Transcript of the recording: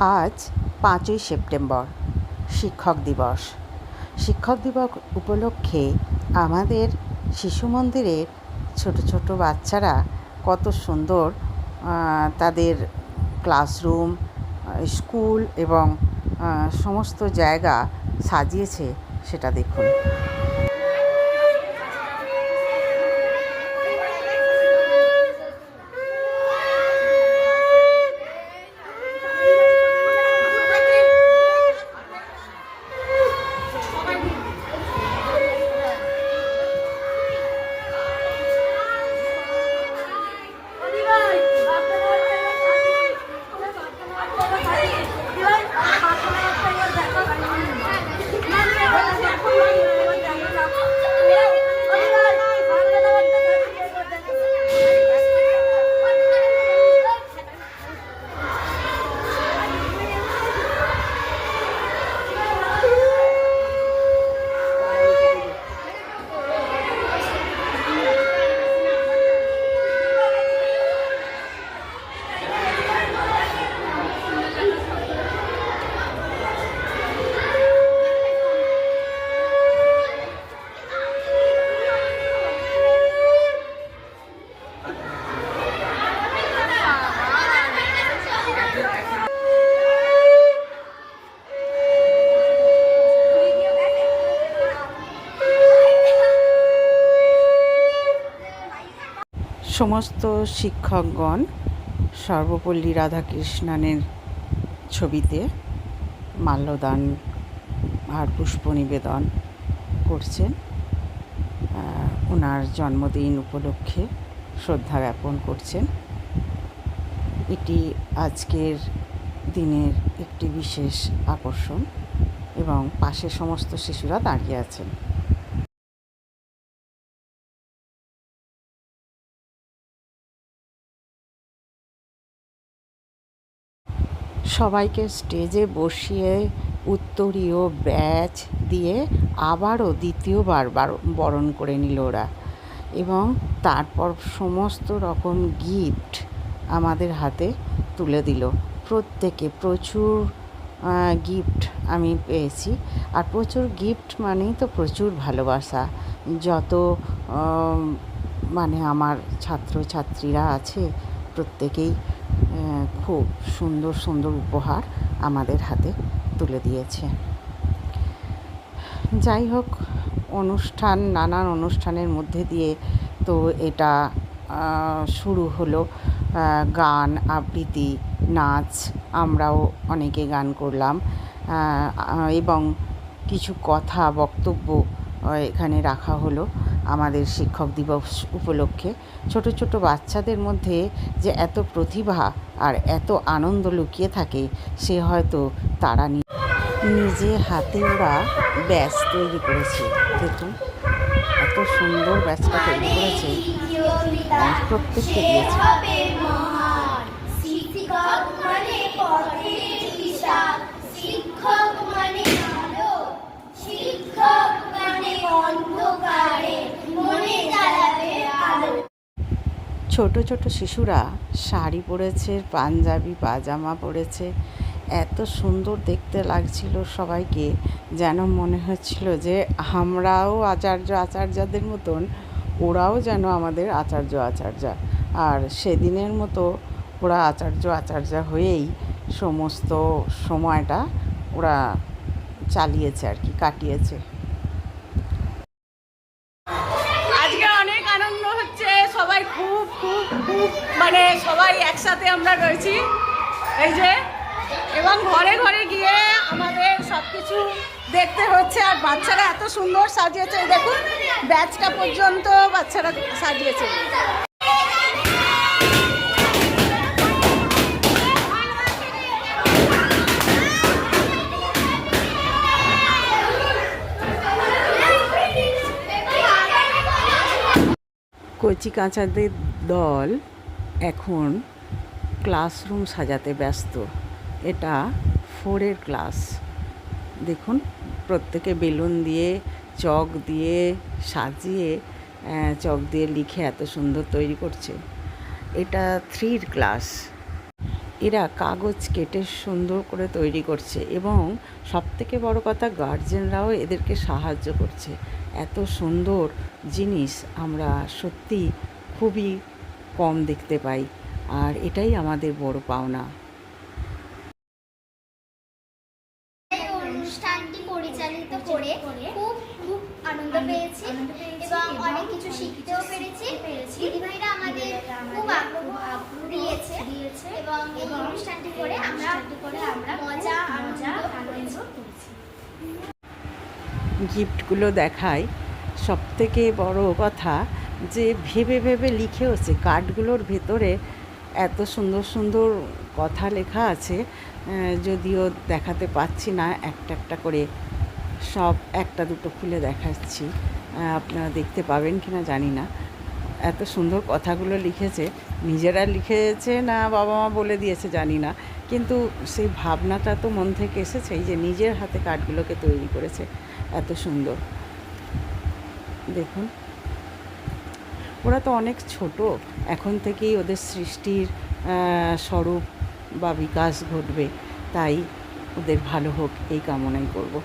আজ পাঁচই সেপ্টেম্বর, শিক্ষক দিবস। শিক্ষক দিবস উপলক্ষে আমাদের শিশু মন্দিরের ছোট ছোট বাচ্চারা কত সুন্দর তাদের ক্লাসরুম, স্কুল এবং সমস্ত জায়গা সাজিয়েছে, সেটা দেখুন। সমস্ত শিক্ষকগণ সর্বপল্লী রাধাকৃষ্ণনের ছবিতে মাল্যদান আর পুষ্প নিবেদন করছেন। ওনার জন্মদিন উপলক্ষে শ্রদ্ধা জ্ঞাপন করছেন। এটি আজকের দিনের একটি বিশেষ আকর্ষণ এবং পাশে সমস্ত শিশুরা দাঁড়িয়ে আছেন। সবাইকে স্টেজে বসিয়ে উত্তরীয় ব্যাচ দিয়ে আবারও দ্বিতীয়বার বার- বরণ করে নিল ওরা। এবং তারপর সমস্ত রকম গিফট আমাদের হাতে তুলে দিল। প্রত্যেকে প্রচুর গিফট আমি পেয়েছি। আর প্রচুর গিফট মানেই তো প্রচুর ভালোবাসা। যত মানে আমার ছাত্রছাত্রীরা আছে, প্রত্যেকেই খুব সুন্দর সুন্দর উপহার আমাদের হাতে তুলে দিয়েছে। যাই হোক, অনুষ্ঠান, নানান অনুষ্ঠানের মধ্যে দিয়ে তো এটা শুরু হলো। গান, আবৃত্তি, নাচ আমরাও অনেকে গান করলাম। এবং কিছু কথা, বক্তব্য এখানে রাখা হলো। আমাদের শিক্ষক দিবস উপলক্ষে ছোট ছোট বাচ্চাদের মধ্যে যে এত প্রতিভা আর এত আনন্দ লুকিয়ে থাকে, সে হয়তো তারা নিজে হাতে ওরা ব্যাচ তৈরি করেছে। দেখুন, এত সুন্দর ব্যাচটা তৈরি করেছে। প্রত্যেককে দিয়েছে শিক্ষক মানে পথের দিশা শিক্ষক মানে আলো শিক্ষক মানে অন্ধকারে মনে জ্বালাবে আলো ছোট ছোট শিশুরা শাড়ি পরেছে, পাঞ্জাবি, পাজামা পরেছে। এত সুন্দর দেখতে লাগছিল সবাইকে, যেন মনে হচ্ছিল যে আমরাও আচার্য, আচার্যদের মতন, ওরাও যেন আমাদের আচার্য, আচার্যা। আর সেদিনের মতো ওরা আচার্য, আচার্যা হয়েই সমস্ত সময়টা ওরা চালিয়েছে আর কি, কাটিয়েছে আজকে অনেক আনন্দ হচ্ছে সবাই খুব খুব খুব মানে সবাই একসাথে আমরা রয়েছি। এই যে, এবং ঘরে ঘরে গিয়ে আমাদের সব কিছু দেখতে হচ্ছে, আর বাচ্চারা এত সুন্দর সাজিয়েছে। দেখুন, ব্যাচটা পর্যন্ত বাচ্চারা সাজিয়েছে। কচি কাঁচাদের দল এখন ক্লাসরুম সাজাতে ব্যস্ত। এটা ফোরের ক্লাস। দেখুন, প্রত্যেকে বেলুন দিয়ে, চক দিয়ে সাজিয়ে চক দিয়ে লিখে এত সুন্দর তৈরি করছে। এটা থ্রির ক্লাস। এরা কাগজ কেটে সুন্দর করে তৈরি করছে এবং সবথেকে বড় কথা গার্জেনরাও এদেরকে সাহায্য করছে। এত সুন্দর জিনিস আমরা সত্যি খুবই কম দেখতে পাই আর এটাই আমাদের বড় পাওনা। অনুষ্ঠানটি পরিচালিত করে খুব খুব আনন্দ পেয়েছি এবং অনেক কিছু শিখতেও পেরেছি। দিদিভাইরা আমাদের খুব আগ্রহ দিয়েছে এবং এই অনুষ্ঠানটি করে আমরা মজা আনন্দ করেছি। গিফটগুলো দেখায় সব থেকে বড় কথা যে ভেবে ভেবে লিখেওছে কার্ডগুলোর ভেতরে এত সুন্দর সুন্দর কথা লেখা আছে যদিও দেখাতে পাচ্ছি না একটা একটা করে সব একটা দুটো খুলে দেখাচ্ছি। আপনারা দেখতে পাবেন কি না জানি না। এত সুন্দর কথাগুলো লিখেছে। নিজেরা লিখেছে না বাবা মা বলে দিয়েছে জানি না। কিন্তু সেই ভাবনাটা তো মন থেকে এসেছে এই যে নিজের হাতে কার্ডগুলোকে তৈরি করেছে। এত সুন্দর। দেখুন। ওরা তো অনেক ছোট। এখন থেকেই ওদের সৃষ্টির স্বরূপ বা বিকাশ ঘটবে। তাই ওদের ভালো হোক, এই কামনাই করব।